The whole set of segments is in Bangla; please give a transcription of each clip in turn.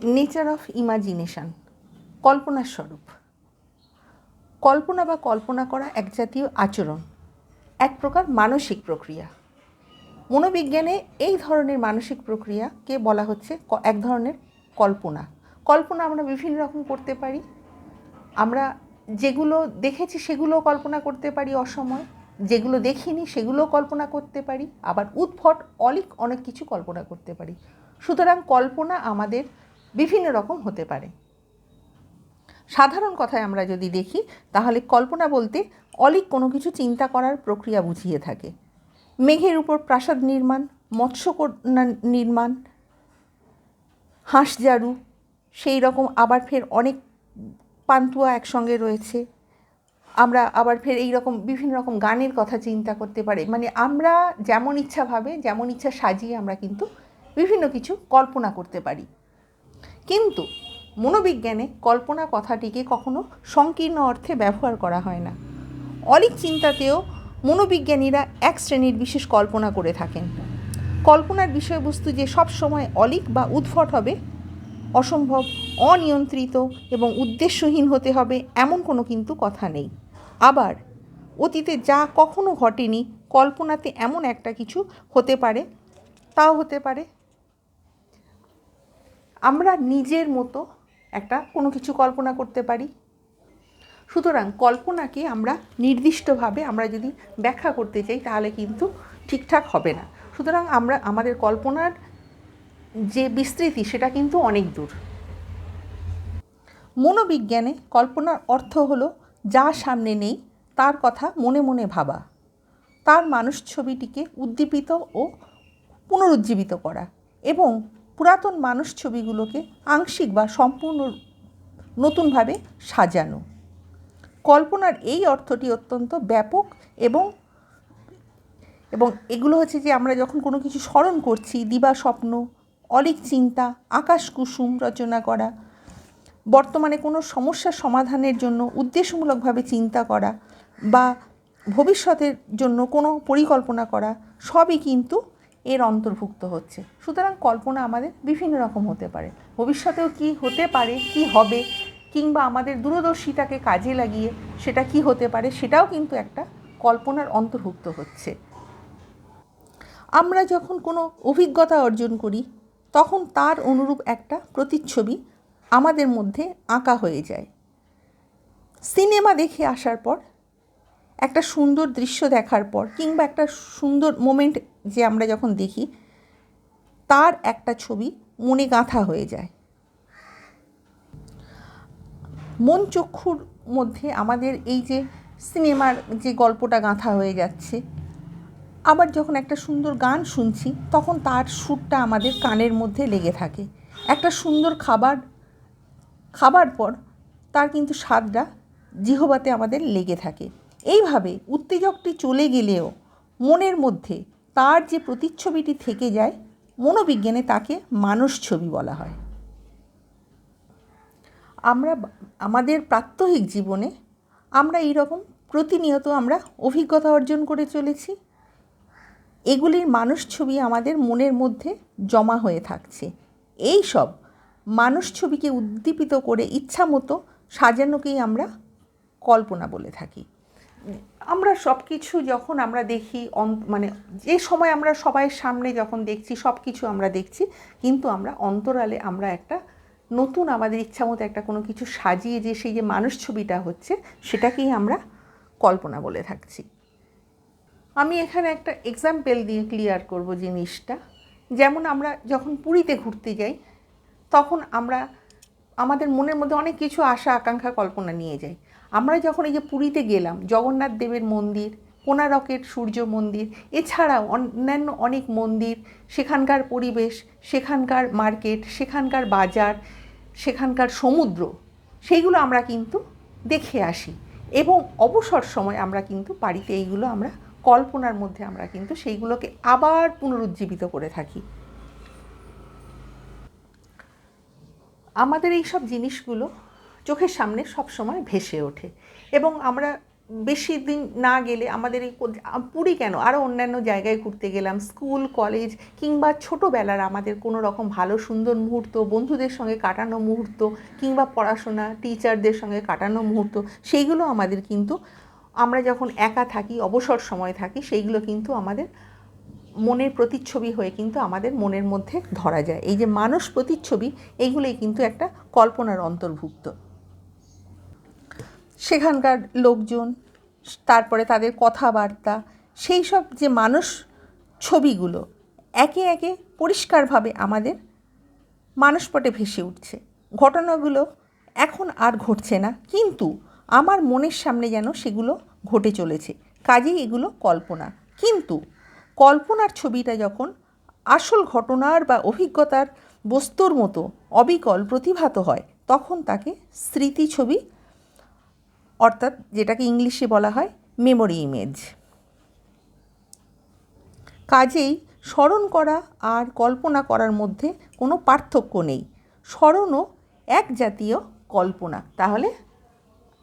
নেচার অফ ইমাজিনেশন কল্পনার স্বরূপ। কল্পনা বা কল্পনা করা এক জাতীয় আচরণ, এক প্রকার মানসিক প্রক্রিয়া। মনোবিজ্ঞানে এই ধরনের মানসিক প্রক্রিয়াকে বলা হচ্ছে এক ধরনের কল্পনা। কল্পনা আমরা বিভিন্ন রকম করতে পারি। আমরা যেগুলো দেখেছি সেগুলো কল্পনা করতে পারি অসময়, যেগুলো দেখিনি সেগুলো কল্পনা করতে পারি, আবার উদ্ভট, অলিক অনেক কিছু কল্পনা করতে পারি। সুতরাং কল্পনা আমাদের বিভিন্ন রকম হতে পারে। সাধারণ কথায় আমরা যদি দেখি, তাহলে কল্পনা বলতে অলিক কোনো কিছু চিন্তা করার প্রক্রিয়া বুঝিয়ে থাকে। মেঘের উপর প্রাসাদ নির্মাণ, মৎস্যকন্যা নির্মাণ হাঁসজারু সেই রকম আবার ফের অনেক পান্তুয়া একসঙ্গে রয়েছে। আমরা আবার ফের এই রকম বিভিন্ন রকম গানের কথা চিন্তা করতে পারি। মানে আমরা যেমন ইচ্ছাভাবে যেমন ইচ্ছা সাজিয়ে আমরা কিন্তু বিভিন্ন কিছু কল্পনা করতে পারি। কিন্তু মনোবিজ্ঞানে কল্পনা কথাটিকে কখনো সংকীর্ণ অর্থে ব্যবহার করা হয় না। অলিক চিন্তাতেও মনোবিজ্ঞানীরা এক শ্রেণির বিশেষ কল্পনা করে থাকেন। কল্পনার বিষয়বস্তু যে সব সময় অলিক বা উদ্ভট হবে, অসম্ভব, অনিয়ন্ত্রিত এবং উদ্দেশ্যহীন হতে হবে এমন কোনো কিন্তু কথা নেই। আবার অতীতে যা কখনো ঘটেনি, কল্পনাতে এমন একটা কিছু হতে পারে, তাও হতে পারে। আমরা নিজের মতো একটা কোনো কিছু কল্পনা করতে পারি। সুতরাং কল্পনাকে আমরা নির্দিষ্টভাবে আমরা যদি ব্যাখ্যা করতে চাই, তাহলে কিন্তু ঠিকঠাক হবে না। সুতরাং আমরা, আমাদের কল্পনার যে বিস্তৃতি, সেটা কিন্তু অনেক দূর। মনোবিজ্ঞানে কল্পনার অর্থ হলো, যা সামনে নেই, তার কথা মনে মনে ভাবা। তার মানুষ ছবিটিকে উদ্দীপিত ও পুনরুজ্জীবিত করা। এবং পুরাতন মানুষ ছবিগুলোকে আংশিক বা সম্পূর্ণ নতুনভাবে সাজানো। কল্পনার এই অর্থটি অত্যন্ত ব্যাপক এবং এবং এগুলো হচ্ছে যে আমরা যখন কোনো কিছু স্মরণ করছি, দিবা স্বপ্ন, অলিক চিন্তা, আকাশ কুসুম রচনা করা, বর্তমানে কোনো সমস্যার সমাধানের জন্য উদ্দেশ্যমূলকভাবে চিন্তা করা বা ভবিষ্যতের জন্য কোনো পরিকল্পনা করা, সবই কিন্তু এর অন্তর্ভুক্ত হচ্ছে। সুতরাং কল্পনা আমাদের বিভিন্ন রকম হতে পারে। ভবিষ্যতেও কি হতে পারে, কি হবে, কিংবা আমাদের দূরদর্শিতাকে কাজে লাগিয়ে সেটা কি হতে পারে, সেটাও কিন্তু একটা কল্পনার অন্তর্ভুক্ত হচ্ছে। আমরা যখন কোনো অভিজ্ঞতা অর্জন করি, তখন তার অনুরূপ একটা প্রতিচ্ছবি আমাদের মধ্যে আঁকা হয়ে যায়। সিনেমা দেখে আসার পর একটা সুন্দর দৃশ্য দেখার পর কিংবা একটা সুন্দর মোমেন্ট যে আমরা যখন দেখি, তার একটা ছবি মনে গাঁথা হয়ে যায়। মন চক্ষুর মধ্যে আমাদের এই যে সিনেমার যে গল্পটা গাঁথা হয়ে যাচ্ছে, আবার যখন একটা সুন্দর গান শুনছি, তখন তার সুরটা আমাদের কানের মধ্যে লেগে থাকে। একটা সুন্দর খাবার খাবার পর তার কিন্তু স্বাদটা জিহবাতে আমাদের লেগে থাকে। এইভাবে উত্তেজকটি চলে গেলেও মনের মধ্যে তার যে প্রতিচ্ছবিটি থেকে যায়, মনোবিজ্ঞানে তাকে মানুষ ছবি বলা হয়। আমরা আমাদের প্রাত্যহিক জীবনে আমরা এইরকম প্রতিনিয়ত আমরা অভিজ্ঞতা অর্জন করে চলেছি। এগুলির মানুষ ছবি আমাদের মনের মধ্যে জমা হয়ে থাকছে। এই সব মানুষ ছবিকে উদ্দীপিত করে ইচ্ছামতো সাজানোকেই আমরা কল্পনা বলে থাকি। আমরা সব কিছু যখন আমরা দেখি মানে যে সময় আমরা সবাইয়ের সামনে যখন দেখছি সব কিছু আমরা দেখছি, কিন্তু আমরা অন্তরালে আমরা একটা নতুন আমাদের ইচ্ছামতো একটা কোনো কিছু সাজিয়ে যে সেই যে মানুষ ছবিটা হচ্ছে, সেটাকেই আমরা কল্পনা বলে থাকছি। আমি এখানে একটা এক্সাম্পল দিয়ে ক্লিয়ার করব জিনিসটা। যেমন আমরা যখন পুরীতে ঘুরতে যাই, তখন আমরা আমাদের মনের মধ্যে অনেক কিছু আশা, আকাঙ্ক্ষা, কল্পনা নিয়ে যাই। আমরা যখন এই যে পুরীতে গেলাম, জগন্নাথ দেবের মন্দির কোনারকের সূর্য মন্দির, এছাড়াও অন্যান্য অনেক মন্দির, সেখানকার পরিবেশ, সেখানকার মার্কেট, সেখানকার বাজার, সেখানকার সমুদ্র, সেইগুলো আমরা কিন্তু দেখে আসি। এবং অবসর সময় আমরা কিন্তু বাড়িতে এইগুলো আমরা কল্পনার মধ্যে আমরা কিন্তু সেইগুলোকে আবার পুনরুজ্জীবিত করে থাকি। আমাদের এই সব জিনিসগুলো চোখের সামনে সব সময় ভেসে ওঠে। এবং আমরা বেশি দিন না গেলে আমাদের এই পুরী কেন? আরও অন্যান্য জায়গায় ঘুরতে গেলাম, স্কুল, কলেজ, কিংবা ছোটোবেলার আমাদের কোনো রকম ভালো, সুন্দর মুহূর্ত, বন্ধুদের সঙ্গে কাটানো মুহূর্ত, কিংবা পড়াশোনা টিচারদের সঙ্গে কাটানো মুহূর্ত, সেইগুলো আমাদের কিন্তু আমরা যখন একা থাকি, অবসর সময় থাকি, সেইগুলো কিন্তু আমাদের মনের প্রতিচ্ছবি হয়ে কিন্তু আমাদের মনের মধ্যে ধরা যায়। এই যে মানুষ প্রতিচ্ছবি, এইগুলোই কিন্তু একটা কল্পনার অন্তর্ভুক্ত। সেখানকার লোকজন, তারপরে তাদের কথাবার্তা, সেই সব যে মানুষ ছবিগুলো, একে একে পরিষ্কারভাবে আমাদের মানসপটে ভেসে উঠছে। ঘটনাগুলো এখন আর ঘটছে না, কিন্তু আমার মনের সামনে যেন সেগুলো ঘটে চলেছে। কাজেই এগুলো কল্পনা। কিন্তু কল্পনার ছবিটা যখন আসল ঘটনার বা অভিজ্ঞতার বস্তুর মতো অবিকল প্রতিভাত হয়, তখন তাকে স্মৃতি ছবি অর্থাৎ যেটাকে ইংলিশে বলা হয় মেমোরি ইমেজ কাজেই স্মরণ করা আর কল্পনা করার মধ্যে কোনো পার্থক্য নেই। স্মরণও এক জাতীয় কল্পনা। তাহলে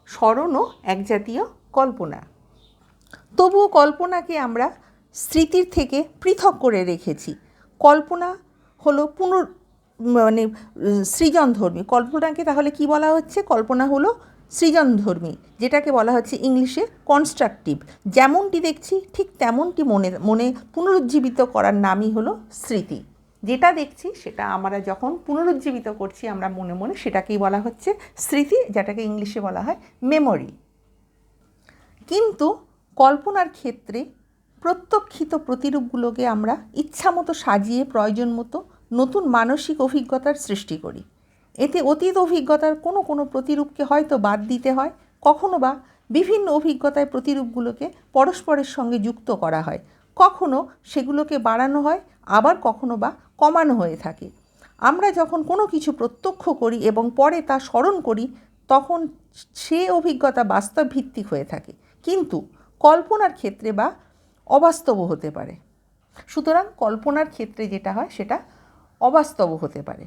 স্মরণও এক জাতীয় কল্পনা। তবুও কল্পনাকে আমরা স্মৃতির থেকে পৃথক করে রেখেছি। কল্পনা হলো পুনর মানে সৃজনধর্মী। কল্পনাকে তাহলে কি বলা হচ্ছে? কল্পনা হলো সৃজনধর্মী, যেটাকে বলা হচ্ছে ইংলিশে কনস্ট্রাকটিভ যেমনটি দেখছি, ঠিক তেমনটি মনে মনে পুনরুজ্জীবিত করার নামই হলো স্মৃতি। যেটা দেখছি, সেটা আমরা যখন পুনরুজ্জীবিত করছি, আমরা মনে মনে সেটাকেই বলা হচ্ছে স্মৃতি, যেটাকে ইংলিশে বলা হয় মেমোরি কিন্তু কল্পনার ক্ষেত্রে প্রত্যক্ষিত প্রতিরূপগুলোকে আমরা ইচ্ছামতো সাজিয়ে, প্রয়োজন মতো নতুন মানসিক অভিজ্ঞতার সৃষ্টি করি। এতে অতীত অভিজ্ঞতার কোনো কোনো প্রতিরূপকে হয়তো বাদ দিতে হয়, কখনো বা বিভিন্ন অভিজ্ঞতায় প্রতিরূপগুলোকে পরস্পরের সঙ্গে যুক্ত করা হয়। কখনো সেগুলোকে বাড়ানো হয়, আবার কখনো বা কমানো হয়ে থাকে। আমরা যখন কোনো কিছু প্রত্যক্ষ করি এবং পরে তা স্মরণ করি, তখন সে অভিজ্ঞতা বাস্তব ভিত্তিক হয়ে থাকে। কিন্তু কল্পনার ক্ষেত্রে বা অবাস্তব হতে পারে। সুতরাং কল্পনার ক্ষেত্রে যেটা হয়, সেটা অবাস্তব হতে পারে।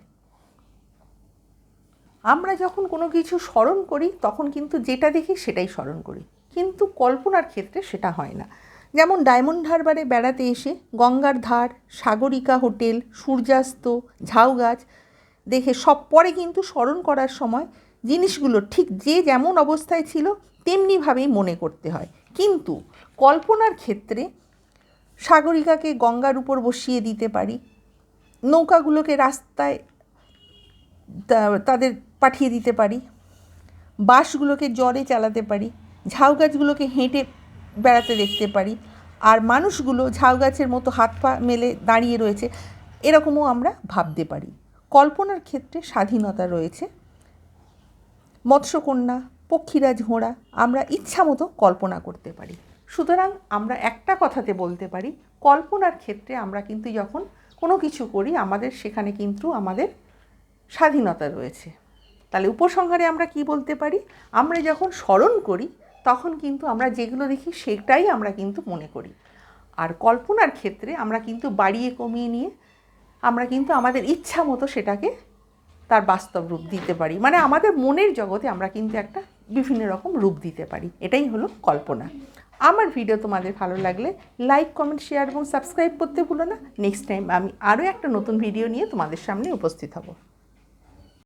আমরা যখন কোনো কিছু স্মরণ করি, তখন কিন্তু যেটা দেখি সেটাই স্মরণ করি। কিন্তু কল্পনার ক্ষেত্রে সেটা হয় না। যেমন ডায়মন্ড হারবারে বেড়াতে এসে গঙ্গার ধার, সাগরিকা হোটেল, সূর্যাস্ত, ঝাউ গাছ দেখে সব পরে কিন্তু স্মরণ করার সময় জিনিসগুলো ঠিক যে যেমন অবস্থায় ছিল, তেমনিভাবেই মনে করতে হয়। কিন্তু কল্পনার ক্ষেত্রে সাগরিকাকে গঙ্গার উপর বসিয়ে দিতে পারি, নৌকাগুলোকে রাস্তায় তাদের পাঠিয়ে দিতে পারি। বাসগুলোকে জ্বরে চালাতে পারি। ঝাউ গাছগুলোকে হেঁটে বেড়াতে দেখতে পারি। আর মানুষগুলো ঝাউ গাছের মতো হাত পা মেলে দাঁড়িয়ে রয়েছে, এরকমও আমরা ভাবতে পারি। কল্পনার ক্ষেত্রে স্বাধীনতা রয়েছে। মৎস্যকন্যা পক্ষীরাজ ঘোড়া আমরা ইচ্ছা মতো কল্পনা করতে পারি। সুতরাং আমরা একটা কথাতে বলতে পারি, কল্পনার ক্ষেত্রে আমরা কিন্তু যখন কোনো কিছু করি, আমাদের সেখানে কিন্তু আমাদের স্বাধীনতা রয়েছে। তাহলে উপসংহারে আমরা কি বলতে পারি? আমরা যখন স্মরণ করি, তখন কিন্তু আমরা যেগুলো দেখি, সেটাই আমরা কিন্তু মনে করি। আর কল্পনার ক্ষেত্রে আমরা কিন্তু বাড়িয়ে কমিয়ে নিয়ে, আমরা কিন্তু আমাদের ইচ্ছা মতো সেটাকে তার বাস্তব রূপ দিতে পারি। মানে আমাদের মনের জগতে আমরা কিন্তু একটা বিভিন্ন রকম রূপ দিতে পারি। এটাই হলো কল্পনা। আমার ভিডিও তোমাদের ভালো লাগলে লাইক কমেন্ট শেয়ার এবং সাবস্ক্রাইব করতে ভুলো না। নেক্সট টাইম আমি আরও একটা নতুন ভিডিও নিয়ে তোমাদের সামনে উপস্থিত হব।